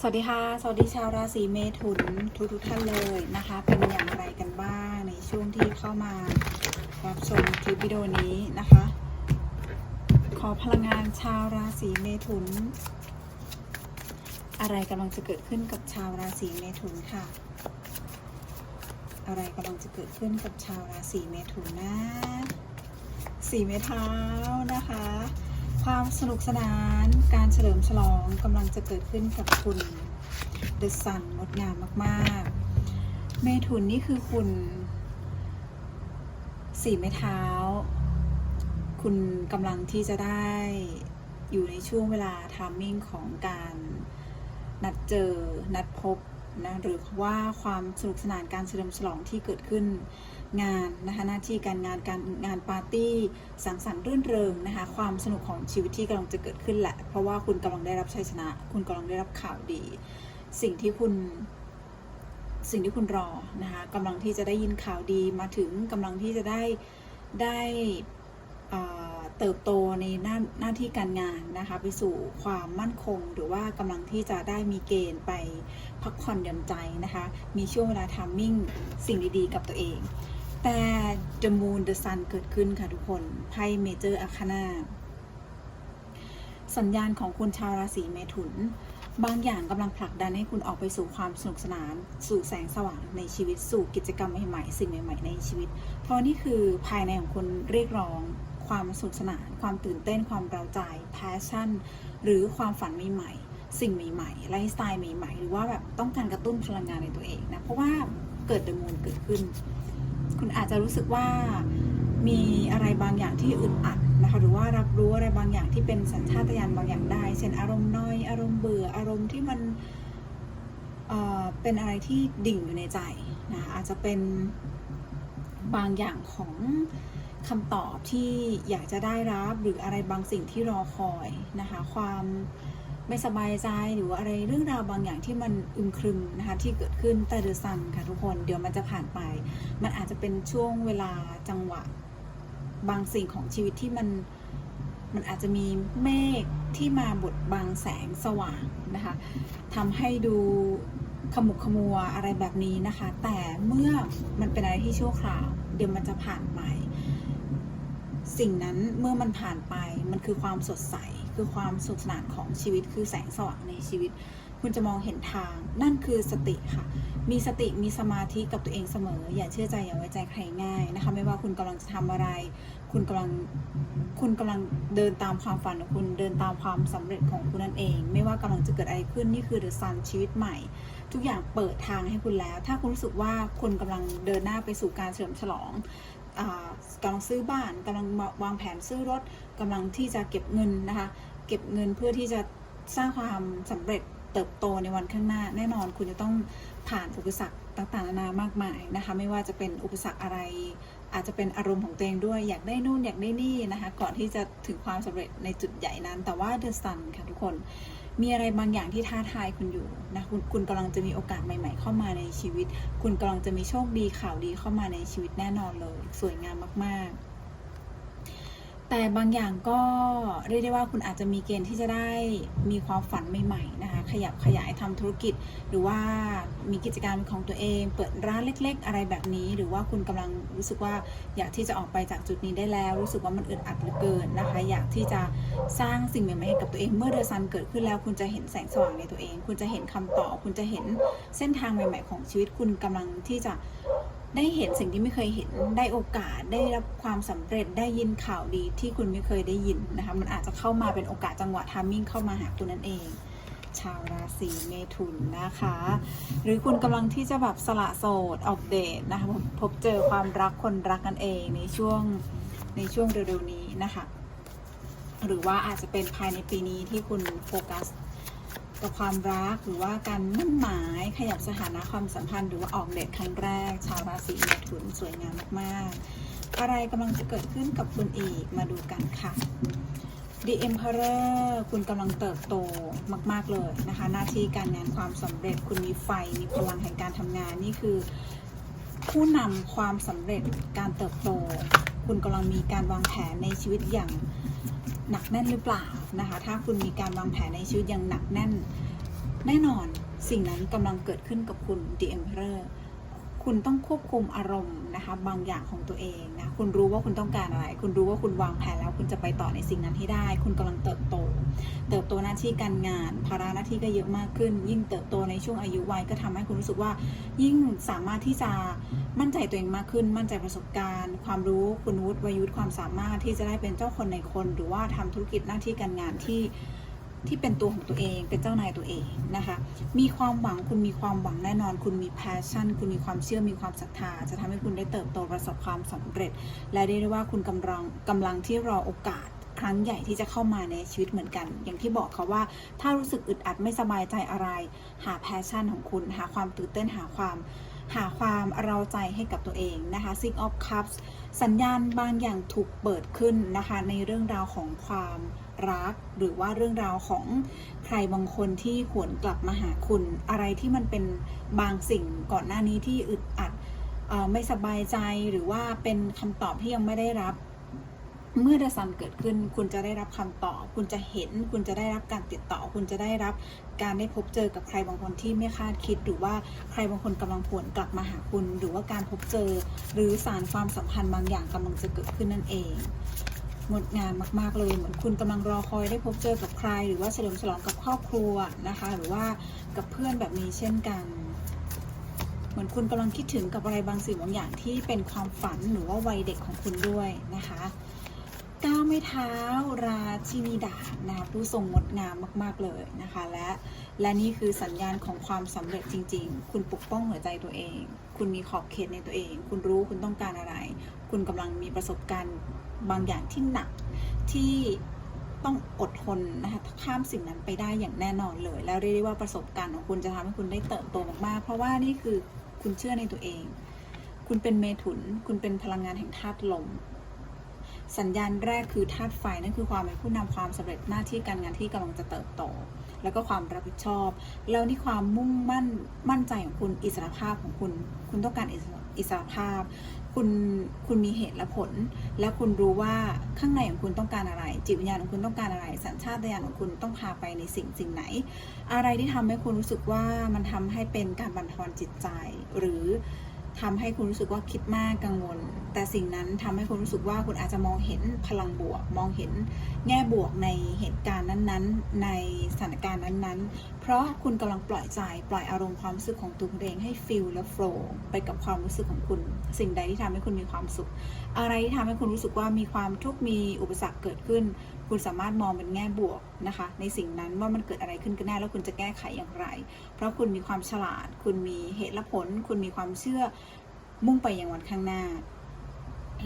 สวัสดีค่ะ สวัสดีชาวราศีเมถุนทุกทุกท่านเลยนะคะ เป็นอย่างไรกันบ้างในช่วงที่เข้ามารับชมคลิปวิดีโอนี้นะคะ ขอพลังงานชาวราศีเมถุน อะไรกำลังจะเกิดขึ้นกับชาวราศีเมถุนค่ะ อะไรกำลังจะเกิดขึ้นกับชาวราศีเมถุนนะสีเมเท้านะคะ ความสนุกสนานการเฉลิมฉลองกำลังจะเกิดขึ้นกับคุณ The Sun งดงามมากๆ เมถุนนี่คือคุณสี่ไม้เท้า คุณกำลังที่จะได้อยู่ในช่วงเวลาทามมิ่งของการนัดเจอ นัดพบ นะหรือว่าความสนุกสนานการเฉลิมฉลองที่เกิดขึ้นงานนะคะหน้าที่การงานการงานปาร์ตี้สังสรรค์รื่นเริงนะคะความสนุกของชีวิตที่กำลังจะเกิดขึ้นแหละ เพราะว่าคุณกำลังได้รับชัยชนะ คุณกำลังได้รับข่าวดี สิ่งที่คุณสิ่งที่คุณรอนะคะกำลังที่จะได้ยินข่าวดีมาถึงกำลังที่จะได้ได้อ่อ เติบโตในหน้าหน้าที่การงานนะคะไปสู่ความมั่นคง หรือว่ากำลังที่จะได้มีเกณฑ์ไปพักผ่อนหย่อนใจนะคะ มีช่วงเวลาทามมิ่งสิ่งดีๆ กับตัวเอง แต่ The Moon The Sun เกิดขึ้นค่ะทุกคนไพ่เมเจอร์อาคานาสัญญาณของคุณชาวราศีเมถุน บางอย่างกำลังผลักดันให้คุณออกไปสู่ความสนุกสนาน สู่แสงสว่างในชีวิตสู่กิจกรรมใหม่ๆ สิ่งใหม่ ๆ ในชีวิต เพราะนี่คือภายในของคุณเรียกร้อง ความสนุกสนาน ความตื่นเต้น ความเร้าใจ passion หรือความฝันใหม่ๆ สิ่งใหม่ๆ ไลฟ์สไตล์ใหม่ๆ หรือว่าแบบต้องการกระตุ้นพลังงานในตัวเองนะ เพราะว่าเกิดเดมูนเกิดขึ้น คุณอาจจะรู้สึกว่ามีอะไรบางอย่างที่อึดอัดนะคะหรือว่ารับรู้อะไรบางอย่างที่เป็นสัญชาตญาณบางอย่างได้ เช่นอารมณ์น้อย อารมณ์เบื่อ อารมณ์ที่มันเเป็นอะไรที่ดิ่งอยู่ในใจนะอาจจะเป็นบางอย่างของ คำตอบที่อยากจะได้รับหรืออะไรบางสิ่งที่รอคอยนะคะ ความไม่สบายใจหรือว่าอะไรเรื่องราวบางอย่างที่มันอึมครึมนะคะที่เกิดขึ้นแต่เดือซันค่ะทุกคนเดี๋ยวมันจะผ่านไป มันอาจจะเป็นช่วงเวลาจังหวะบางสิ่งของชีวิตที่มันมันอาจจะมีเมฆที่มาบดบังแสงสว่างนะคะทำให้ดูขมุกขมัวอะไรแบบนี้นะคะ แต่เมื่อมันเป็นอะไรที่ชั่วคราว เดี๋ยวมันจะผ่านไป สิ่งนั้นเมื่อมันผ่านไปมันคือความสดใส คือความสุขสนานของชีวิต คือแสงสว่างในชีวิต คุณจะมองเห็นทาง นั่นคือสติค่ะ มีสติมีสมาธิกับตัวเองเสมอ อย่าเชื่อใจอย่าไว้ใจใครง่ายนะคะ ไม่ว่าคุณกำลังจะทำอะไร คุณกำลังคุณกำลังเดินตามความฝันของคุณเดินตามความสำเร็จของคุณนั่นเอง ไม่ว่ากำลังจะเกิดอะไรขึ้นนี่คือเดอะซันชีวิตใหม่ ทุกอย่างเปิดทางให้คุณแล้ว ถ้าคุณรู้สึกว่าคุณกำลังเดินหน้าไปสู่การเฉลิมฉลอง กำลังซื้อบ้านกำลังวางแผนซื้อรถกำลังที่จะเก็บเงินนะคะ เก็บเงินเพื่อที่จะสร้างความสำเร็จเติบโตในวันข้างหน้า แน่นอนคุณจะต้องผ่านอุปสรรคต่างๆนานามากมายนะคะ ไม่ว่าจะเป็นอุปสรรคอะไร อาจจะเป็นอารมณ์ของตัวเองด้วยอยากได้นู่นอยากได้นี่นะคะก่อนที่จะถึงความสำเร็จในจุดใหญ่นั้น แต่ว่าเดอะซันค่ะทุกคนมีอะไรบางอย่างที่ท้าทายคุณอยู่นะคุณคุณกำลังจะมีโอกาสใหม่ ๆ เข้ามาในชีวิต คุณกำลังจะมีโชคดีข่าวดีเข้ามาในชีวิตแน่นอนเลย สวยงามมากๆ แต่บางอย่างก็เรียกได้ว่าคุณอาจจะมีเกณฑ์ที่จะได้มีความฝันใหม่ๆนะคะขยับขยายทำธุรกิจ หรือว่ามีกิจการของตัวเอง เปิดร้านเล็ก ๆ อะไรแบบนี้ หรือว่าคุณกำลังรู้สึกว่าอยากที่จะออกไปจากจุดนี้ได้แล้ว รู้สึกว่ามันอึดอัดเหลือเกินนะคะ อยากที่จะสร้างสิ่งใหม่ๆให้กับตัวเองเมื่อเดือะซันเกิดขึ้นแล้ว คุณจะเห็นแสงสว่างในตัวเอง คุณจะเห็นคำตอบคุณจะเห็นเส้นทางใหม่ ๆ ของชีวิตคุณกำลังที่จะ ได้เห็นสิ่งที่ไม่เคยเห็นได้โอกาสได้รับความสำเร็จได้ยินข่าวดีที่คุณไม่เคยได้ยินนะคะมันอาจจะเข้ามาเป็นโอกาสจังหวะทามมิ่งเข้ามาหาคุณนั่นเอง ชาวราศีเมถุนนะคะ หรือคุณกำลังที่จะแบบสละโสดออกเดทนะคะพบเจอความรักคนรักกันเองในช่วงในช่วงเร็วๆนี้นะคะ หรือว่าอาจจะเป็นภายในปีนี้ที่คุณโฟกัส กับความรักหรือว่าการมั่นหมายขยับสถานะความสัมพันธ์หรือว่าออกเดทครั้งแรก ชาวราศีเมถุนสวยงามมากๆ อะไรกำลังจะเกิดขึ้นกับคุณอีกมาดูกันค่ะ The Emperor คุณกำลังเติบโตมาก ๆ เลยนะคะ หน้าที่การงานความสำเร็จคุณมีไฟ มีพลังแห่งการทำงานนี่คือ ผู้นำความสำเร็จการเติบโต คุณกำลังมีการวางแผนในชีวิตอย่าง หนักแน่นหรือเปล่านะคะ ถ้าคุณมีการวางแผนในชีวิตอย่างหนักแน่น แน่นอนสิ่งนั้นกำลังเกิดขึ้นกับคุณ The Emperor คุณต้องควบคุมอารมณ์นะคะบางอย่างของตัวเอง คุณรู้ว่าคุณต้องการอะไร คุณรู้ว่าคุณวางแผนแล้วคุณจะไปต่อในสิ่งนั้นให้ได้ คุณกำลังเติบโต เติบโตหน้าที่การงาน ภาระหน้าที่ก็เยอะมากขึ้น ยิ่งเติบโตในช่วงอายุวัยก็ทำให้คุณรู้สึกว่า ยิ่งสามารถที่จะมั่นใจตัวเองมากขึ้น มั่นใจประสบการณ์ ความรู้คุณวุฒิวัยวุฒิความสามารถที่จะได้เป็นเจ้าคนในคน หรือว่าทำธุรกิจหน้าที่การงานที่ ที่เป็นตัวของตัวเองเป็นเจ้านายตัวเองนะคะ มีความหวังคุณมีความหวังแน่นอน คุณมี passion คุณมีความเชื่อมีความศรัทธา จะทำให้คุณได้เติบโตประสบความสำเร็จ และได้ได้ว่าคุณกำลังกำลังที่รอโอกาสครั้งใหญ่ที่จะเข้ามาในชีวิตเหมือนกัน อย่างที่บอกค่ะว่า ถ้ารู้สึกอึดอัดไม่สบายใจอะไร หา passion ของคุณ หาความตื่นเต้นหาความ หาความเราใจให้กับตัวเองนะคะ Six of Cups สัญญาณบางอย่างถูกเปิดขึ้นนะคะ ในเรื่องราวของความรัก หรือว่าเรื่องราวของใครบางคนที่หวนกลับมาหาคุณ อะไรที่มันเป็นบางสิ่งก่อนหน้านี้ที่อึดอัดไม่สบายใจหรือว่าเป็นคำตอบที่ยังไม่ได้รับ เมื่อเดซันเกิดขึ้นคุณจะได้รับคำตอบ คุณจะเห็น คุณจะได้รับการติดต่อ คุณจะได้รับการได้พบเจอกับใครบางคนที่ไม่คาดคิด หรือว่าใครบางคนกำลังผวนกลับมาหาคุณ หรือว่าการพบเจอ หรือสารความสัมพันธ์บางอย่างกำลังจะเกิดขึ้นนั่นเองงดงามมาก ๆ เลย เหมือนคุณกำลังรอคอยได้พบเจอกับใคร หรือว่าเฉลิมฉลองกับครอบครัวนะคะ หรือว่ากับเพื่อนแบบนี้เช่นกัน เหมือนคุณกำลังคิดถึงกับอะไรบางสิ่งบางอย่างที่เป็นความฝันหรือว่าวัยเด็กของคุณด้วยนะคะ ก้าวไม่เท้าราชินีดาบนะคะผู้ทรงงดงามมาก ๆ เลยนะคะ และและนี่คือสัญญาณของความสำเร็จจริง ๆ คุณปกป้องหัวใจตัวเอง คุณมีขอบเขตในตัวเอง คุณรู้คุณต้องการอะไร คุณกำลังมีประสบการณ์บางอย่างที่หนักที่ต้องอดทนนะคะข้ามสิ่งนั้นไปได้อย่างแน่นอนเลย แล้วเรียกได้ว่าประสบการณ์ของคุณจะทำให้คุณได้เติบโตมากๆ เพราะว่านี่คือคุณเชื่อในตัวเอง คุณเป็นเมถุน คุณเป็นพลังงานแห่งธาตุลม สัญญาณแรกคือธาตุไฟนั่นคือความเป็นผู้นำความสำเร็จหน้าที่การงานที่กำลังจะเติบโต แล้วก็ความรับผิดชอบ แล้วนี่ความมุ่งมั่นมั่นใจของคุณอิสรภาพของคุณ คุณต้องการอิสรภาพ คุณคุณมีเหตุและผล และคุณรู้ว่าข้างในของคุณต้องการอะไร จิตวิญญาณของคุณต้องการอะไร สัญชาตญาณของคุณต้องพาไปในสิ่งสิ่งไหน อะไรที่ทำให้คุณรู้สึกว่ามันทำให้เป็นการบั่นทอนจิตใจหรือ ทำให้คุณรู้สึกว่าคิดมากกังวล แต่สิ่งนั้นทำให้คุณรู้สึกว่าคุณอาจจะมองเห็นพลังบวก มองเห็นแง่บวกในเหตุการณ์นั้นๆ ในสถานการณ์นั้นๆ เพราะคุณกำลังปล่อยใจปล่อยอารมณ์ความรู้สึกของตัวเองให้ฟิลและโฟล์ไปกับความรู้สึกของคุณ สิ่งใดที่ทำให้คุณมีความสุข อะไรที่ทำให้คุณรู้สึกว่ามีความทุกข์มีอุปสรรคเกิดขึ้น คุณสามารถมองเป็นแง่บวกนะคะ ในสิ่งนั้นว่ามันเกิดอะไรขึ้นกันแน่แล้วคุณจะแก้ไขอย่างไร เพราะคุณมีความฉลาด คุณมีเหตุและผล คุณมีความเชื่อมุ่งไปอยังวันข้างหน้า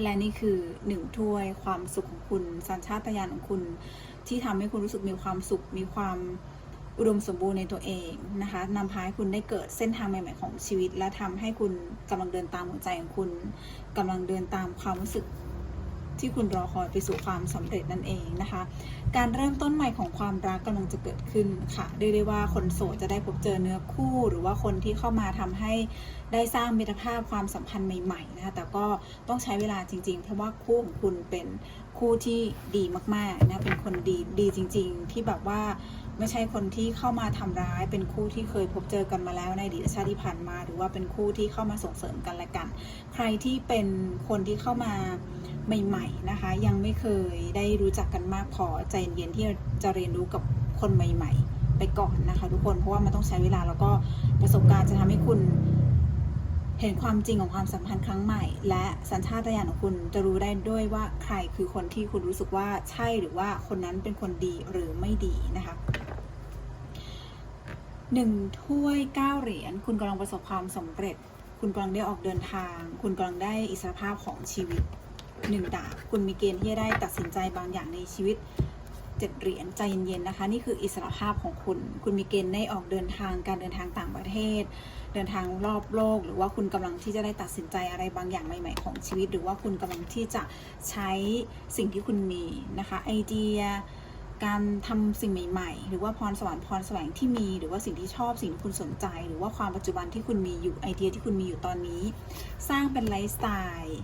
และนี่คือหนึ่งถ้วยความสุขของคุณ สัญชาตญาณของคุณ ที่ทำให้คุณรู้สึกมีความสุข มีความอุดมสมบูรณ์ในตัวเองนะคะนำพาให้คุณได้เกิดเส้นทางใหม่ๆของชีวิต และทำให้คุณกำลังเดินตามหัวใจของคุณกำลังเดินตามความรู้สึก ที่คุณรอคอยไปสู่ความสำเร็จนั่นเองนะคะ การเริ่มต้นใหม่ของความรักกำลังจะเกิดขึ้นค่ะเรียกได้ว่าคนโสดจะได้พบเจอเนื้อคู่ หรือว่าคนที่เข้ามาทำให้ได้สร้างมิตรภาพความสัมพันธ์ใหม่ๆนะคะแต่ก็ต้องใช้เวลาจริง ๆ เพราะว่าคู่ของคุณเป็นคู่ที่ดีมากๆนะเป็นคนดีดีจริง ๆ ที่แบบว่าไม่ใช่คนที่เข้ามาทำร้ายเป็นคู่ที่เคยพบเจอกันมาแล้วในอดีตชาติที่ผ่านมา หรือว่าเป็นคู่ที่เข้ามาส่งเสริมกันและกัน ใครที่เป็นคนที่เข้ามา ใหม่ๆนะคะ ยังไม่เคยได้รู้จักกันมากพอใจเย็นๆที่จะเรียนรู้กับคนใหม่ ๆ ไปก่อนนะคะ ทุกคนเพราะว่ามันต้องใช้เวลาแล้วก็ประสบการณ์จะทำให้คุณ เห็นความจริงของความสัมพันธ์ครั้งใหม่ และสัญชาตญาณของคุณจะรู้ได้ด้วยว่าใครคือคนที่คุณรู้สึกว่าใช่หรือว่าคนนั้นเป็นคนดีหรือไม่ดีนะคะหนึ่งถ้วยเก้าเหรียญคุณกำลังประสบความสำเร็จ คุณกำลังได้ออกเดินทาง คุณกำลังได้อิสรภาพของชีวิต หนึ่งดาบคุณมีเกณฑ์ที่จะได้ตัดสินใจบางอย่างในชีวิตเจ็ดเหรียญใจเย็นๆนะคะ นี่คืออิสรภาพของคุณ คุณมีเกณฑ์ได้ออกเดินทางการเดินทางต่างประเทศ เดินทางรอบโลก หรือว่าคุณกำลังที่จะได้ตัดสินใจอะไรบางอย่างใหม่ๆของชีวิต หรือว่าคุณกำลังที่จะใช้สิ่งที่คุณมีนะคะ ไอเดียการทำสิ่งใหม่ๆ หรือว่าพรสวรรค์พรแสวงที่มี หรือว่าสิ่งที่ชอบสิ่งที่คุณสนใจ หรือว่าความปัจจุบันที่คุณมีอยู่ไอเดียที่คุณมีอยู่ตอนนี้ สร้างเป็นไลฟ์สไตล์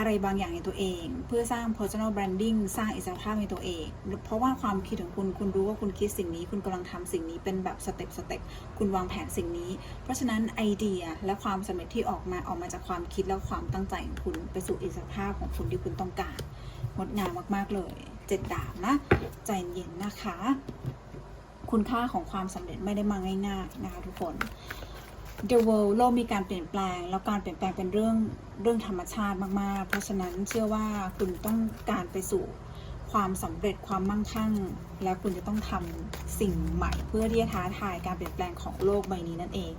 อะไรบางอย่างในตัวเอง เพื่อสร้าง personal branding สร้างอิสรภาพในตัวเอง เพราะว่าความคิดของคุณคุณรู้ว่าคุณคิดสิ่งนี้ คุณกำลังทำสิ่งนี้เป็นแบบสเต็ปสเต็ปคุณวางแผนสิ่งนี้ เพราะฉะนั้นไอเดียและความสำเร็จที่ออกมาออกมาจากความคิดและความตั้งใจของคุณไปสู่อิสรภาพของคุณที่คุณต้องการงดงามมากๆเลยเจ็ดดาบนะ ใจเย็นนะคะ คุณค่าของความสำเร็จไม่ได้มาง่ายๆนะคะทุกคน The world โลกมีการเปลี่ยนแปลง แล้วการเปลี่ยนแปลงเป็นเรื่องเรื่องธรรมชาติมาก ๆ เพราะฉะนั้นเชื่อว่าคุณต้องการไปสู่ความสำเร็จความมั่งคั่ง แล้วคุณจะต้องทำสิ่งใหม่เพื่อที่จะท้าทายการเปลี่ยนแปลงของโลกใบนี้นั่นเอง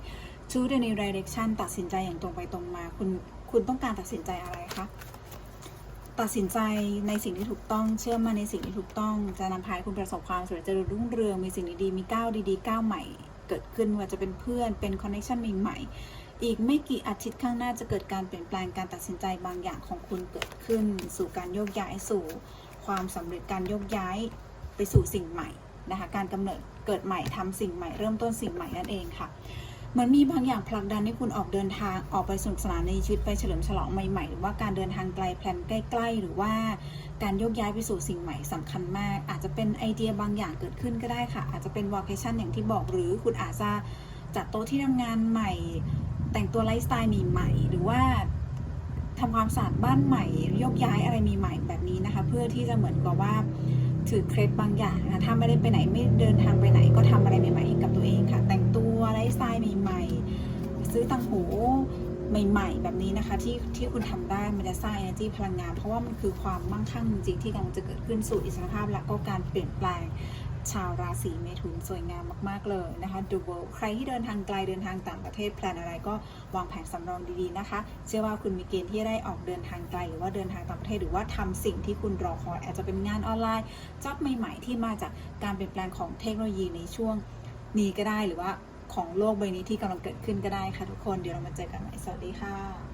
Choose the new direction ตัดสินใจอย่างตรงไปตรงมา คุณคุณต้องการตัดสินใจอะไรคะตัดสินใจในสิ่งที่ถูกต้องเชื่อมั่นในสิ่งที่ถูกต้องจะนำพาให้คุณประสบความสำเร็จเจริญรุ่งเรืองมีสิ่งดีๆมีก้าวดีๆก้าวใหม่ เกิดขึ้นว่าจะเป็นเพื่อนเป็นคอนเนคชันใหม่ๆอีกไม่กี่อาทิตย์ข้างหน้าจะเกิดการเปลี่ยนแปลงการตัดสินใจบางอย่างของคุณเกิดขึ้น สู่การโยกย้ายสู่ ความสำเร็จการโยกย้ายไปสู่สิ่งใหม่นะคะการกำเนิดเกิดใหม่ทำสิ่งใหม่เริ่มต้นสิ่งใหม่นั่นเองค่ะ เหมือนมีบางอย่างผลักดันให้คุณออกเดินทางออกไปสนุกสนานในชีวิตไปเฉลิมฉลองใหม่ๆ หรือว่าการเดินทางไกลแพลนใกล้ ๆ หรือว่าการโยกย้ายไปสู่สิ่งใหม่สำคัญมาก อาจจะเป็นไอเดียบางอย่างเกิดขึ้นก็ได้ค่ะ อาจจะเป็นวอลเคชั่นอย่างที่บอกหรือคุณอาจจะจัดโต๊ะที่ทำงานใหม่ แต่งตัวไลฟ์สไตล์ใหม่ๆหรือว่าทำความสะอาดบ้านใหม่โยกย้ายอะไรมีใหม่แบบนี้นะคะ เพื่อที่จะเหมือนกับว่า ถือเคล็ดบางอย่างนะถ้าไม่ได้ไปไหนไม่เดินทางไปไหน ก็ทำอะไรใหม่ๆให้กับตัวเองค่ะ แต่งตัวไลฟ์สไตล์ใหม่ ๆ ซื้อตังหูใหม่ๆ แบบนี้นะคะที่ที่คุณทำได้มันจะสร้าง energy พลังงาน เพราะว่ามันคือความมั่งคั่งจริงๆที่กำลังจะเกิดขึ้นสู่อิสรภาพและก็การเปลี่ยนแปลง ชาวราศีเมถุนสวยงามมาก ๆ เลยนะคะ The World ใครที่เดินทางไกลเดินทางต่างประเทศแพลนอะไรก็วางแผนสำรองดีๆนะคะ เชื่อว่าคุณมีเกณฑ์ที่ได้ออกเดินทางไกล หรือว่าเดินทางต่างประเทศหรือว่าทำสิ่งที่คุณรอคอยอาจจะเป็นงานออนไลน์จ็อบใหม่ๆ ที่มาจากการเปลี่ยนแปลงของเทคโนโลยีในช่วงนี้ก็ได้หรือว่าของโลกใบนี้ที่กำลังเกิดขึ้นก็ได้ค่ะทุกคนเดี๋ยวเรามาเจอกันใหม่สวัสดีค่ะ